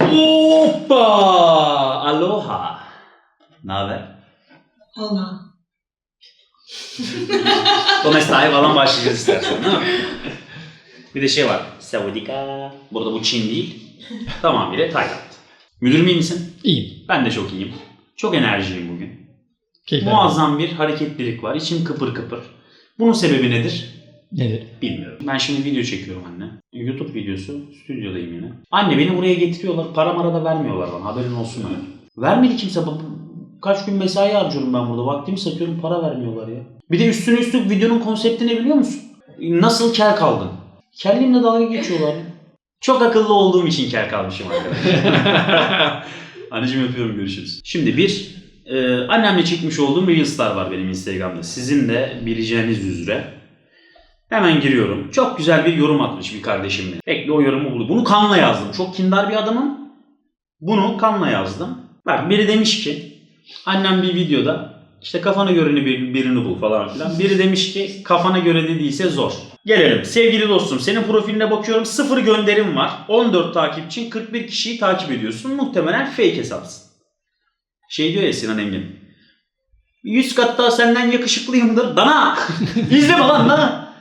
Hoppa! Aloha. Ne haber? Come stai falan başlayacağız istersen değil mi? Bir de şey var. Savodika. Burada bu Çin değil. Tamamıyla Tayland. Müdürüm iyi misin? İyiyim. Ben de çok iyiyim. Çok enerjiyim bugün. Keyifler. Muazzam bir hareketlilik var. İçim kıpır kıpır. Bunun sebebi nedir? Nedir? Bilmiyorum. Ben şimdi video çekiyorum anne. YouTube videosu. Stüdyodayım yine. Anne beni buraya getiriyorlar. Para mara da vermiyorlar bana. Haberin olsun öyle. Vermedi kimse. Kaç gün mesai harcıyorum ben burada. Vaktimi satıyorum. Para vermiyorlar ya. Bir de üstüne üstlük videonun konsepti ne biliyor musun? Nasıl kel kaldın? Kelliğimle dalga geçiyorlar. Çok akıllı olduğum için kel kalmışım arkadaşlar. Anneciğim yapıyorum görüşürüz. Şimdi bir e, annemle çekmiş olduğum Reels'lar var benim Instagram'da. Sizin de bileceğiniz üzere. Hemen giriyorum. Çok güzel bir yorum atmış bir kardeşim. Bekle o yorumu bul. Bunu kanla yazdım. Çok kindar bir adamım. Bunu kanla yazdım. Bak biri demiş ki annem bir videoda işte kafana göre bir, birini bul falan filan. Biri demiş ki kafana göre dediyse zor. Gelelim. Sevgili dostum senin profiline bakıyorum. Sıfır gönderim var. 14 takipçin 41 kişiyi takip ediyorsun. Muhtemelen fake hesapsın. Şey diyor ya Sinan Engin. 100 kat daha senden yakışıklıyımdır. Dana! İzleme lan dana!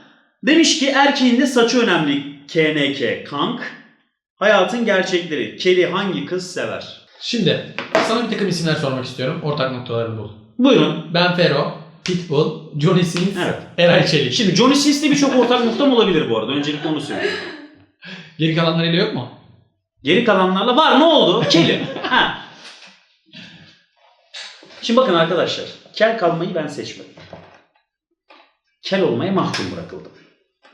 Demiş ki erkeğin de saçı önemli. KNK kank. Hayatın gerçekleri. Keli hangi kız sever? Şimdi sana bir takım isimler sormak istiyorum. Ortak noktalarını bul. Buyurun. Ben Fero, Pitbull, Johnny Sins, Evet. Eray Çelik. Şimdi Johnny Sins'le birçok ortak noktam olabilir bu arada. Öncelikle onu söyleyeyim. Geri kalanlarıyla yok mu? Geri kalanlarla var ne oldu? Keli. ha. Şimdi bakın arkadaşlar. Kel kalmayı ben seçmedim. Kel olmaya mahkum bırakıldım.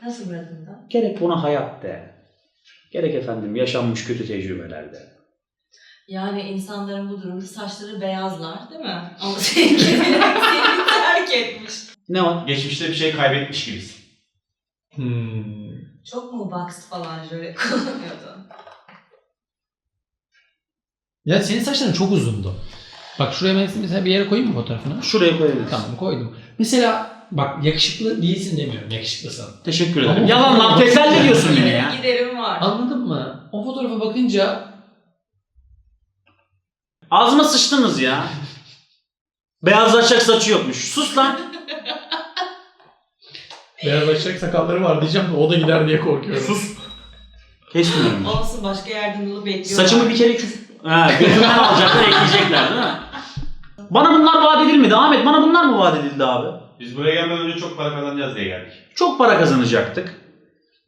Nasıl bırakın da? Gerek buna hayat de. Gerek efendim yaşanmış kötü tecrübelerde. Yani insanların bu durumda saçları beyazlar değil mi? Ama seninki seni terk etmiş. Ne var? Geçmişte bir şey kaybetmiş gibisin. Hmm. Çok mu box falan şöyle kullanıyordu? Ya senin saçların çok uzundu. Bak şuraya ben mesela bir yere koyayım mı fotoğrafını? Şuraya koyabiliriz. Tamam koydum. Mesela bak yakışıklı değilsin demiyorum. Yakışıklısın. Teşekkür ederim. Ama- Yalan lan teselli ediyorsun beni ya. Giderim var. Anladın mı? O fotoğrafa bakınca Ağzıma sıçtınız ya. Beyazlaşacak saçı yokmuş. Sus lan. Beyazlaşacak sakalları var diyeceğim de o da gider diye korkuyorum. Sus. Kesmiyorum. Olsun başka yerden bulup bekliyorlar. Saçımı bir kere küf... Ha, götümden alacaklar ekleyecekler değil mi? Bana bunlar vaat edilmedi. Ahmet bana bunlar mı vaat edildi abi? Biz buraya gelmeden önce çok para kazanacağız diye geldik. Çok para kazanacaktık.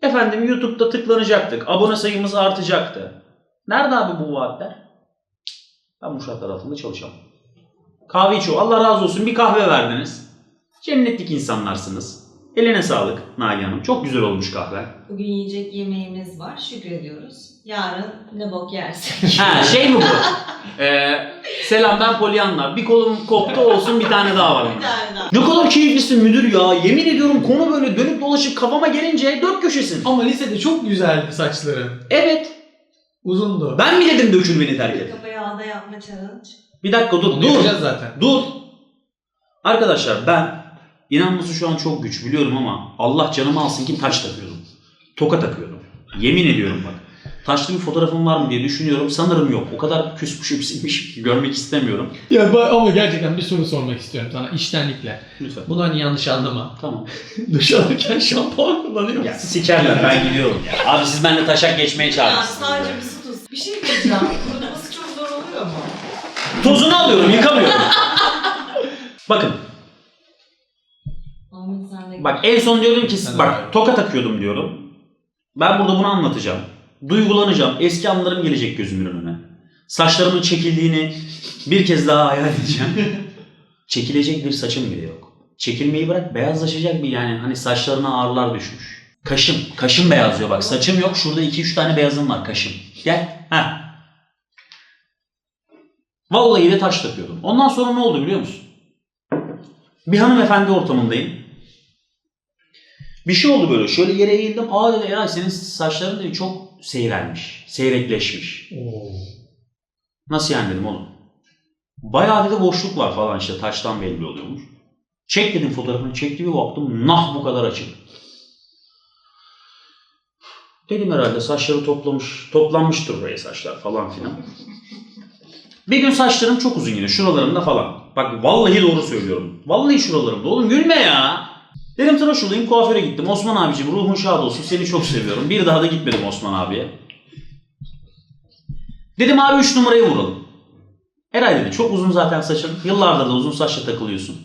Efendim YouTube'da tıklanacaktık. Abone sayımız artacaktı. Nerede abi bu vaatler? Ben bu şartlar altında çalışamam. Kahve içiyor. Allah razı olsun bir kahve verdiniz. Cennetlik insanlarsınız. Eline sağlık Nagihan Hanım. Çok güzel olmuş kahve. Bugün yiyecek yemeğimiz var. Şükrediyoruz. Yarın ne bok yersek. Ha şey mi bu? Ee, selam ben Pollyanna. Bir kolum koptu olsun bir tane daha var. bir tane daha. Ne kadar keyiflisin müdür ya. Yemin ediyorum konu böyle dönüp dolaşıp kafama gelince dört köşesin. Ama lisede çok güzeldi saçların. Evet. Uzundu. Ben mi dedim dökül beni terk et? Kafayı ağda yapma challenge. Bir dakika dur dur. yapacağız zaten. Dur. Arkadaşlar ben inanması şu an çok güç biliyorum ama Allah canımı alsın ki taş takıyordum. Toka takıyordum. Yemin ediyorum bak. Taşlı bir fotoğrafım var mı diye düşünüyorum. Sanırım yok. O kadar küsmüşüm silmişim ki görmek istemiyorum. Ya ama gerçekten bir soru sormak istiyorum sana içtenlikle. Lütfen. Bunu hani yanlış anlama. Tamam. Duş alırken şampuan kullanıyor Ya musun? sikerler ben gidiyorum ya. Abi siz benimle taşak geçmeye çağırmışsınız. sadece bir su tuz. Bir şey diyeceğim. Kuruması çok zor oluyor mu? Tozunu alıyorum yıkamıyorum. Bakın bak en son diyordum ki Ben bak de. toka takıyordum diyorum. Ben burada bunu anlatacağım. Duygulanacağım. Eski anılarım gelecek gözümün önüne. Saçlarımın çekildiğini bir kez daha hayal edeceğim. Çekilecek bir saçım bile yok. Çekilmeyi bırak beyazlaşacak bir yani hani saçlarına ağrılar düşmüş. Kaşım. Kaşım beyazlıyor bak. Saçım yok. Şurada 2-3 tane beyazım var kaşım. Gel. Ha. Vallahi de taş takıyordum. Ondan sonra ne oldu biliyor musun? Bir hanımefendi ortamındayım. Bir şey oldu böyle. Şöyle yere eğildim. Aa dedi Eray senin saçların dedi çok seyrelmiş. Seyrekleşmiş. Oo. Nasıl yani dedim oğlum. Bayağı dedi boşluk var falan işte taştan belli oluyormuş. Çek dedim fotoğrafını çekti bir baktım nah bu kadar açık. Dedim herhalde saçları toplamış, toplanmıştır buraya saçlar falan filan. Bir gün saçlarım çok uzun yine şuralarımda falan. Bak vallahi doğru söylüyorum. Vallahi şuralarımda oğlum gülme ya. Dedim tıraş olayım kuaföre gittim. Osman abicim ruhun şad olsun seni çok seviyorum. Bir daha da gitmedim Osman abiye. Dedim abi 3 numarayı vuralım. Eray dedi çok uzun zaten saçın. Yıllardır da uzun saçla takılıyorsun.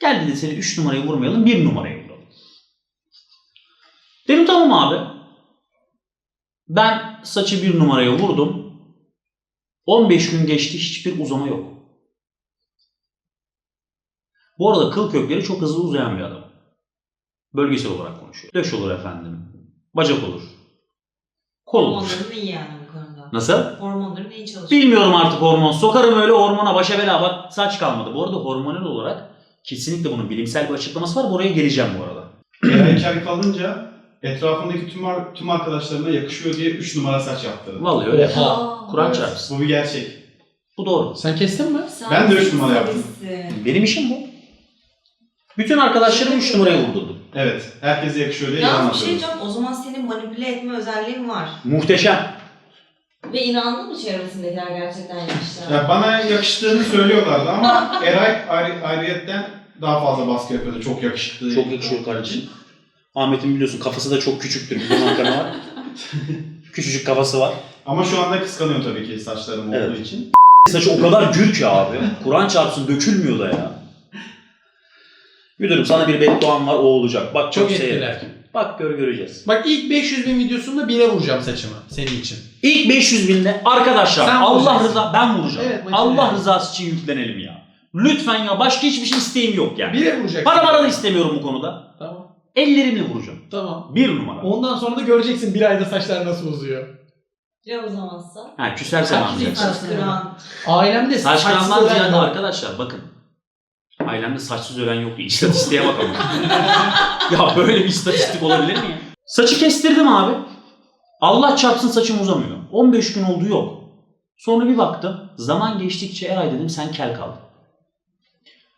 Gel dedi seni 3 numarayı vurmayalım 1 numarayı vuralım. Dedim tamam abi. Ben saçı 1 numaraya vurdum. 15 gün geçti hiçbir uzama yok. Bu arada kıl kökleri çok hızlı uzayan bir adam. Bölgesel olarak konuşuyor. Döş olur efendim. Bacak olur. Kol olur. Hormonların iyi yani bu konuda. Nasıl? Hormonların iyi çalışıyor. Bilmiyorum artık hormon. Sokarım öyle hormona başa bela bak saç kalmadı. Bu arada hormonal olarak kesinlikle bunun bilimsel bir açıklaması var. Buraya geleceğim bu arada. Eray kel kalınca etrafındaki tüm, ar- tüm arkadaşlarına yakışıyor diye 3 numara saç yaptırdı. Vallahi öyle. Aa, Kur'an evet. çarpsın. Bu bir gerçek. Bu doğru. Sen kestin mi? Sen Ben de üç numara yaptım. Benim işim bu. Bütün arkadaşlarım 3 numaraya vurdurdum. Evet. Herkese yakışıyor diye yalan Ya bir şey diyeceğim. O zaman senin manipüle etme özelliğin var. Muhteşem. Ve inandın mı çevresindekiler gerçekten yapmışlar? Ya bana yakıştığını söylüyorlardı ama Eray ayrı, ayrıyetten daha fazla baskı yapıyordu. Çok yakışıklı. Çok yakışıyor kardeşim. Ahmet'in biliyorsun kafası da çok küçüktür. Bir de Hakan'a var. Küçücük kafası var. Ama şu anda kıskanıyor tabii ki saçlarım Evet. olduğu için. Saçı o kadar gür ki abi. Kur'an çarpsın dökülmüyor da ya. Müdürüm sana bir bedduam var o olacak. Bak çok, Çok etkiler. Bak gör göreceğiz. Bak ilk 500 bin videosunda bire vuracağım saçımı senin için. İlk 500 binde arkadaşlar Sen Allah vuracaksın. rıza ben vuracağım. Evet. Allah rızası için yüklenelim ya. Lütfen ya başka hiçbir şey isteğim yok yani. Bire vuracaksın. Para mara da istemiyorum bu konuda. Tamam. Ellerimle vuracağım. Tamam. Bir numara. Ondan sonra da göreceksin bir ayda saçlar nasıl uzuyor. Ya uzamazsa? Ha anlayacaksın. insan- Saç kıran. Ailemde Saç ziyade yok. arkadaşlar bakın. Ailemde saçsız ölen yoktu. İstatistiğe bakalım. ya böyle bir istatistik olabilir mi ya? Saçı kestirdim abi. Allah çarpsın saçım uzamıyor. 15 gün oldu yok. Sonra bir baktım. Zaman geçtikçe Eray dedim sen kel kaldın.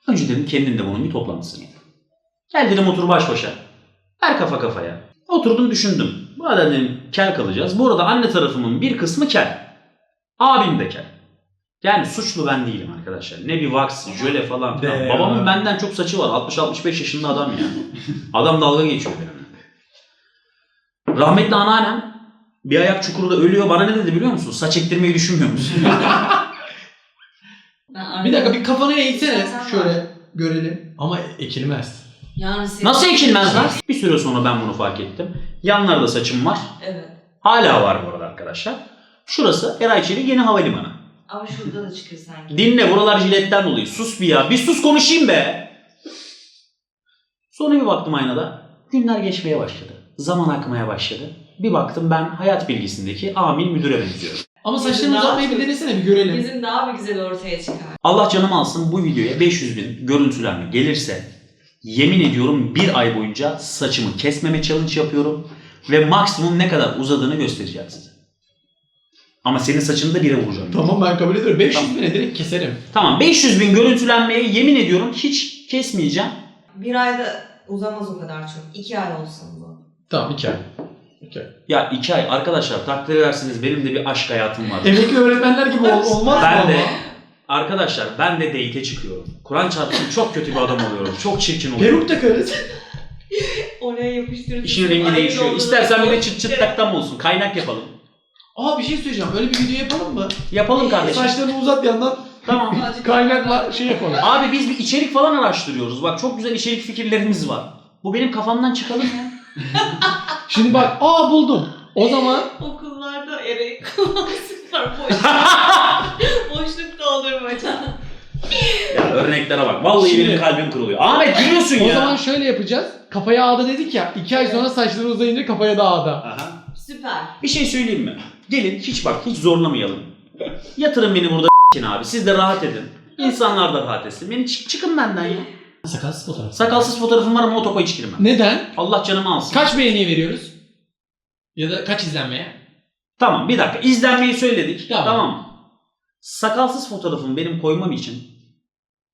Önce dedim kendin de bunun bir toplantısını yap. Gel dedim otur baş başa. Ver kafa kafaya. Oturdum düşündüm. Bu arada dedim kel kalacağız. Bu arada anne tarafımın bir kısmı kel. Abim de kel. Yani suçlu ben değilim arkadaşlar. Ne bir wax, jöle falan filan. Be Babamın ya. benden çok saçı var. 60-65 yaşında adam yani. adam dalga geçiyor benimle. Rahmetli anneannem bir ayak çukurda ölüyor. Bana ne dedi biliyor musun? Saç ektirmeyi düşünmüyor musun? Bir dakika bir kafanı Sen var. şöyle görelim. Ama ekilmez. Yani Nasıl ekilmez lan? Bir süre sonra ben bunu fark ettim. Yanlarda saçım var. Evet. Hala var bu arada arkadaşlar. Şurası Eray Çelik Yeni Havalimanı. Ama şurada da çıkıyor sanki. Dinle buralar jiletten dolayı. Sus bir ya. Bir sus konuşayım be. Sonra bir baktım aynada. Günler geçmeye başladı. Zaman akmaya başladı. Bir baktım ben hayat bilgisindeki amil müdüre benziyorum. Ama Bizim saçlarını daha uzatmayı bir denesene bir görelim. Bizim daha bir güzel ortaya çıkar. Allah canımı alsın bu videoya 500 bin görüntülenme gelirse yemin ediyorum bir ay boyunca saçımı kesmeme challenge yapıyorum ve maksimum ne kadar uzadığını göstereceğim size. Ama senin saçını da bire vuracağım. Tamam ben kabul ediyorum. 500 Tamam. bine direkt keserim. Tamam 500 bin görüntülenmeye yemin ediyorum hiç kesmeyeceğim. Bir ayda uzamaz o kadar çok. İki ay olsun bu. Tamam 2 ay. 2 ay. Ya iki ay arkadaşlar takdir edersiniz benim de bir aşk hayatım var. Emekli öğretmenler gibi ol- olmaz mı Ben ama? de arkadaşlar ben de date'e çıkıyorum. Kur'an çarpsın çok kötü bir adam oluyorum. Çok çirkin oluyorum. Peruk takarız. Oraya yapıştırıp... İşin rengi değişiyor. İstersen bir de çıt çıt taktam olsun. Kaynak yapalım. Aa bir şey söyleyeceğim. Öyle bir video yapalım mı? Yapalım kardeşim. Saçlarını uzat yandan Tamam. kaynakla şey yapalım. Abi biz bir içerik falan araştırıyoruz. Bak çok güzel içerik fikirlerimiz var. Bu benim kafamdan çıkalım ya. Şimdi bak aa buldum. O zaman Okullarda ereği kullansınlar. Boş. Boşluk doldurmaca. ya örneklere bak. Vallahi Şimdi- benim kalbim kırılıyor. Ahmet gülüyorsun o ya. zaman şöyle yapacağız. Kafaya ağda dedik ya. 2 ay sonra saçları uzayınca kafaya da ağda. Aha. Süper. Bir şey söyleyeyim mi? Gelin hiç bak hiç zorlamayalım. Yatırın beni burada abi. Siz de rahat edin. İnsanlar da rahat etsin. Beni çık- çıkın benden ya. Sakalsız fotoğraf. Sakalsız fotoğrafım var ama o topa hiç girmem. Neden? Allah canımı alsın. Kaç beğeniye veriyoruz? Ya da kaç izlenmeye? Tamam bir dakika. İzlenmeyi söyledik. Tamam. Tamam. mı? Sakalsız fotoğrafımı benim koymam için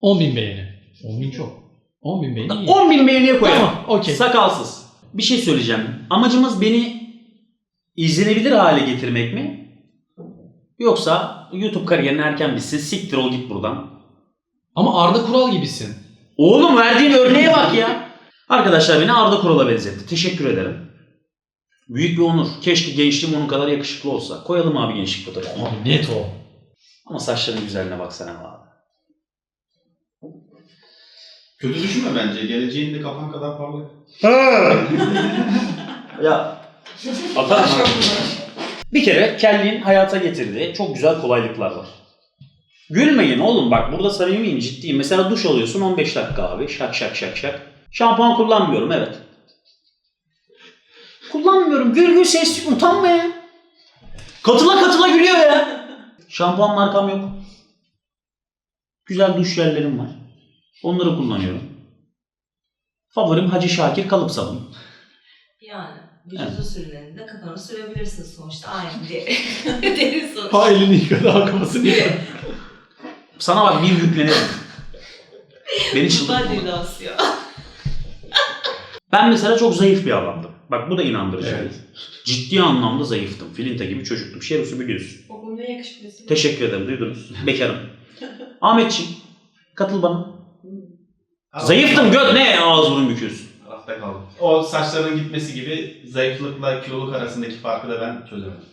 10.000 beğeni. 10.000 çok. 10.000 beğeni iyi. 10 bin beğeniye koyarım. Tamam okey. Sakalsız. Bir şey söyleyeceğim. Amacımız beni izlenebilir hale getirmek mi? Yoksa YouTube kariyerin erken bitsin siktir ol git buradan. Ama Arda Kural gibisin. Oğlum verdiğin örneğe bak ya. Arkadaşlar beni Arda Kural'a benzetti. Teşekkür ederim. Büyük bir onur. Keşke gençliğim onun kadar yakışıklı olsa. Koyalım abi gençlik fotoğrafını. Abi net o. Ama saçların güzelliğine baksana abi. Kötü düşünme bence. Geleceğin de kafan kadar parlak. Ya abi. Bir kere kelliğin hayata getirdiği çok güzel kolaylıklar var. Gülmeyin oğlum bak burada samimiyim ciddiyim. Mesela duş alıyorsun 15 dakika abi şak şak şak şak. Şampuan kullanmıyorum evet. Kullanmıyorum gül gül ses utanma ya. Katıla katıla gülüyor ya. Şampuan markam yok. Güzel duş jellerim var. Onları kullanıyorum. Favorim Hacı Şakir kalıp sabunu. Yani vücudu sürülerinde kafanı sürebilirsin sonuçta aynı deri. deri sonuçta. Ha elini yıkadı ha kafasını yıkadı. Sana bak bir yüklenirim. Beni çıldırtma. Ben mesela çok zayıf bir adamdım. Bak bu da inandırıcı. Evet. Ciddi anlamda zayıftım. Filinta gibi çocuktum. Şerus'u biliyorsun. O konuda yakışıklısın. Teşekkür ederim duydunuz. Bekarım. Ahmetciğim katıl bana. Zayıftım göt ne ağız burun büküyorsun. Tarafta kaldım. O saçların gitmesi gibi zayıflıkla kiloluk arasındaki farkı da ben çözemedim.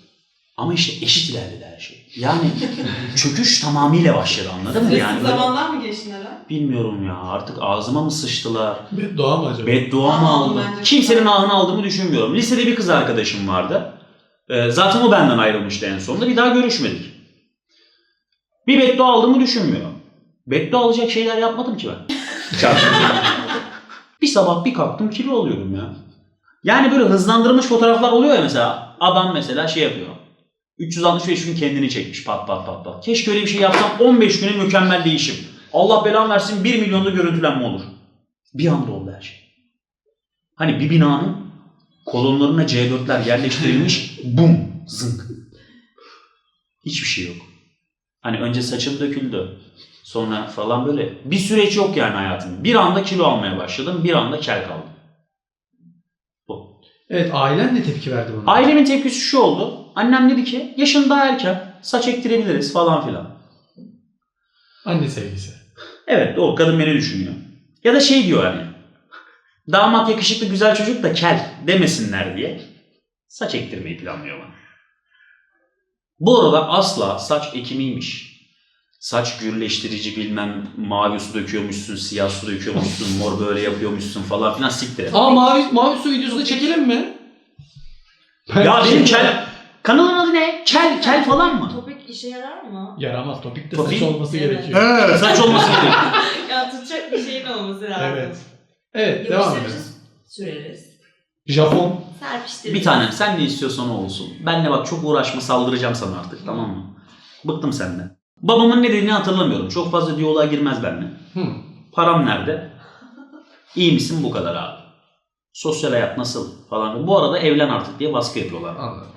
Ama işte eşit ilerledi her şey. Yani çöküş tamamıyla başladı anladın mı? Yani böyle- zamandan mı geçtin Eren? bilmiyorum ya artık ağzıma mı sıçtılar? Beddua mı acaba? Beddua mı Aa, aldım? bence Kimsenin ahını aldığımı düşünmüyorum. Lisede bir kız arkadaşım vardı. Ee, zaten o benden ayrılmıştı en sonunda. Bir daha görüşmedik. Bir beddua aldığımı düşünmüyorum. Beddua alacak şeyler yapmadım ki ben. bir sabah bir kalktım kilo oluyorum ya. Yani böyle hızlandırılmış fotoğraflar oluyor ya mesela. Adam mesela şey yapıyor. 365 gün kendini çekmiş pat pat pat pat. Keşke öyle bir şey yapsam 15 güne mükemmel değişim. Allah belanı versin 1 milyonda görüntülenme olur. Bir anda oldu her şey. Hani bir binanın kolonlarına C4'ler yerleştirilmiş bum zınk. Hiçbir şey yok. Hani önce saçım döküldü. Sonra falan böyle. Bir süreç yok yani hayatım. Bir anda kilo almaya başladım. Bir anda kel kaldım. Bu. Evet ailen ne tepki verdi buna? Ailemin tepkisi şu oldu. Annem dedi ki yaşın daha erken. Saç ektirebiliriz falan filan. Anne sevgisi. Evet doğru kadın beni düşünüyor. Ya da şey diyor hani. Damat yakışıklı güzel çocuk da kel demesinler diye. Saç ektirmeyi planlıyor bana. Bu arada asla saç ekimiymiş. Saç gürleştirici bilmem mavi su döküyormuşsun, siyah su döküyormuşsun, mor böyle yapıyormuşsun falan filan siktir. et. Aa mavi, mavi su videosu da çekelim mi? Ya benim kel... Kanalın adı ne? Kel, kel falan mı? Topik işe yarar mı? Yaramaz topikte Topik- saç olması Evet. gerekiyor. He, saç olması gerekiyor. ya tutacak bir şeyin olması lazım. Evet. Evet devam edelim. Yapıştırıcı süreriz. Japon. Serpiştiririz. Bir tanem sen ne istiyorsan o olsun. Benle bak çok uğraşma saldıracağım sana artık tamam mı? Bıktım senden. Babamın ne dediğini hatırlamıyorum. Çok fazla diyaloğa girmez benimle. Hı. Param nerede? İyi misin bu kadar abi. Sosyal hayat nasıl falan. Bu arada evlen artık diye baskı yapıyorlar. Anladım.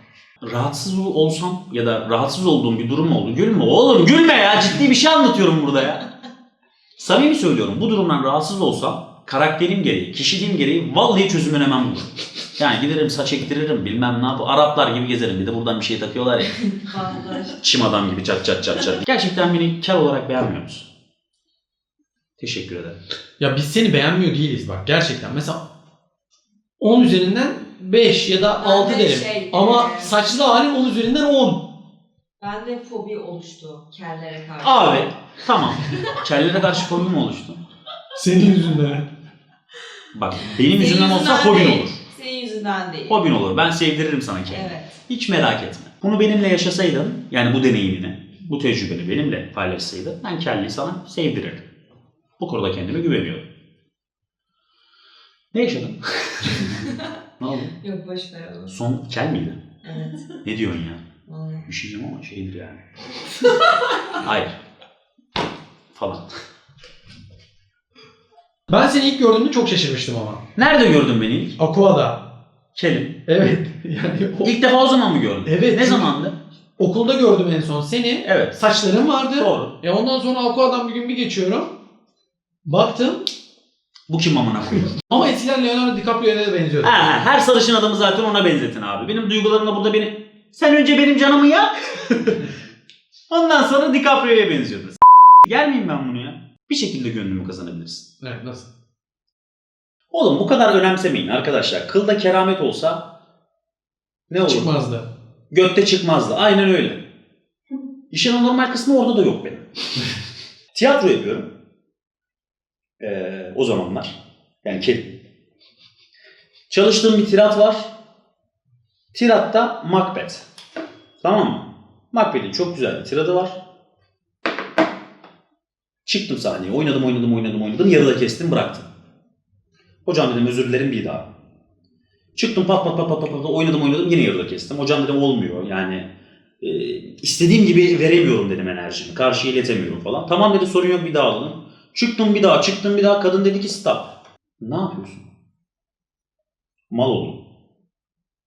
Rahatsız olsam ya da rahatsız olduğum bir durum oldu. Gülme oğlum gülme ya. Ciddi bir şey anlatıyorum burada ya. Samimi söylüyorum. Bu durumdan rahatsız olsam karakterim gereği, kişiliğim gereği vallahi çözümünü hemen bulurum. Yani giderim saç ektiririm bilmem ne yapı. Araplar gibi gezerim. Bir de buradan bir şey takıyorlar ya. Vallahi. Çim adam gibi çat çat çat çat. Gerçekten beni kel olarak beğenmiyor musun? Teşekkür ederim. Ya biz seni beğenmiyor değiliz bak gerçekten. Mesela 10 üzerinden 5 ya da Ben 6 de derim. şey, Ama e, saçlı halin 10 üzerinden 10. Bende fobi oluştu kellere karşı. Abi tamam. Kellere karşı fobim oluştu. Senin yüzünden. Bak benim yüzümden Senin olsa yüzünden fobin değil. olur. Yüzünden değil. Hobin olur. Ben sevdiririm sana kendimi. Evet. Hiç merak etme. Bunu benimle yaşasaydın, yani bu deneyimini, bu tecrübeni benimle paylaşsaydın, ben kelliyi sana sevdirirdim. Bu konuda kendime güveniyorum. Ne yaşadın? ne oldu? Yok boş ver onu. Son kel miydi? Evet. Ne diyorsun ya? Vallahi. Ama şeydir yani. Hayır. Falan. Ben seni ilk gördüğümde çok şaşırmıştım ama. Nerede gördün beni ilk? Aqua'da. Kelim. Evet. Yani o... İlk defa o zaman mı gördün? Evet, Ne zamandı? okulda gördüm en son seni. Evet. Saçların vardı. Doğru. E ondan sonra Aqua'dan bir gün bir geçiyorum. Baktım Bu kim amına koyuyor? ama eskiden Leonardo DiCaprio'ya da benziyordu. Ha, ha, her sarışın adamı zaten ona benzetin abi. Benim duygularımla burada beni... Sen önce benim canımı yak. Ondan sonra DiCaprio'ya benziyordu. S- Yer miyim ben bunu ya? Bir şekilde gönlümü kazanabilirsin. Evet nasıl? Oğlum bu kadar önemsemeyin arkadaşlar. Kılda keramet olsa ne olur? Çıkmazdı. Götte çıkmazdı. Aynen öyle. İşin anormal kısmı orada da yok benim. Tiyatro yapıyorum. Ee, o zamanlar. Yani ke- Çalıştığım bir tirat var. Tiratta Macbeth. Tamam mı? Macbeth'in çok güzel bir tiradı var. Çıktım sahneye. Oynadım, oynadım, oynadım, oynadım. Yarıda kestim, bıraktım. Hocam dedim özür dilerim bir daha. Çıktım pat pat pat pat pat, pat oynadım oynadım yine yarıda kestim. Hocam dedim olmuyor yani e, istediğim gibi veremiyorum dedim enerjimi. Karşıya iletemiyorum falan. Tamam dedi sorun yok bir daha alalım. Çıktım bir daha çıktım bir daha kadın dedi ki stop. Ne yapıyorsun? Mal oldum.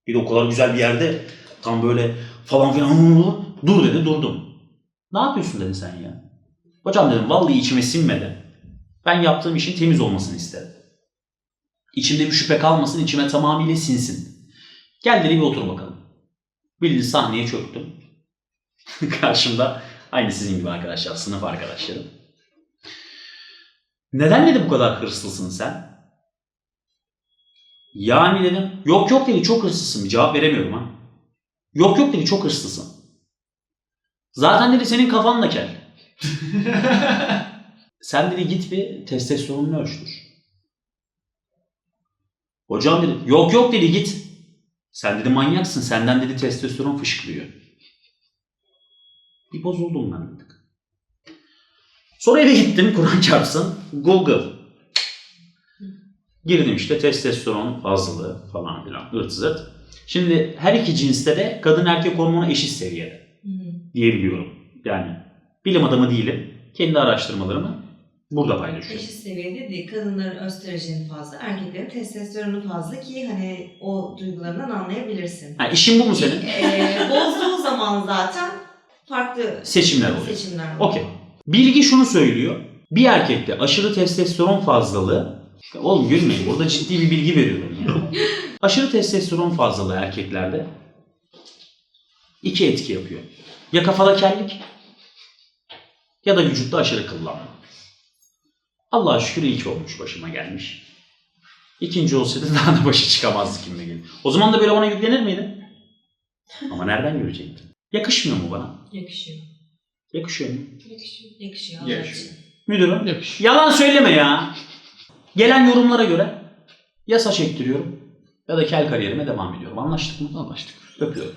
Bir de o kadar güzel bir yerde tam böyle falan filan dur dedi durdum. Ne yapıyorsun dedi sen ya. Hocam dedim vallahi içime sinmedi. Ben yaptığım işin temiz olmasını isterim. İçimde bir şüphe kalmasın, içime tamamıyla sinsin. Gel dedi bir otur bakalım. Bildiğin sahneye çöktüm. Karşımda aynı sizin gibi arkadaşlar, sınıf arkadaşlarım. Neden dedi bu kadar hırslısın sen? Yani dedim. Yok yok dedi çok hırslısın. Bir cevap veremiyorum ha. Yok yok dedi çok hırslısın. Zaten dedi senin kafan da kel. Sen dedi git bir testosteronunu ölçtür. Hocam dedi yok yok dedi git. Sen dedi manyaksın senden dedi testosteron fışkırıyor. Bir bozuldum ben artık. Sonra eve gittim Kur'an çarpsın Google. Girdim işte testosteron fazlalığı falan filan ırt zırt. Şimdi her iki cinste de kadın erkek hormonu eşit seviyede diyebiliyorum. Yani bilim adamı değilim. Kendi araştırmalarımı burada paylaşıyorum. Eşit seviyede değil. Kadınların östrojeni fazla, erkeklerin testosteronu fazla ki hani o duygularından anlayabilirsin. Ha, işin bu mu senin? Ee, bozduğu zaman zaten farklı Seçimler oluyor. seçimler var. Okey. Bilgi şunu söylüyor. Bir erkekte aşırı testosteron fazlalığı Oğlum gülmeyin. Burada ciddi bir bilgi veriyorum. ya. aşırı testosteron fazlalığı erkeklerde iki etki yapıyor. Ya kafada kellik ya da vücutta aşırı kıllanma. Allah'a şükür iyi ki olmuş başıma gelmiş. İkinci olsaydı daha da başı çıkamazdı kimle gelin. O zaman da böyle bana yüklenir miydi? Ama nereden görecektim? Yakışmıyor mu bana? Yakışıyor. Yakışıyor mu? Yakışıyor. Yakışıyor. Yakışıyor. Müdürüm Yakış. Yalan söyleme ya. Gelen yorumlara göre ya saç ektiriyorum ya da kel kariyerime devam ediyorum. Anlaştık mı? Anlaştık. Öpüyorum.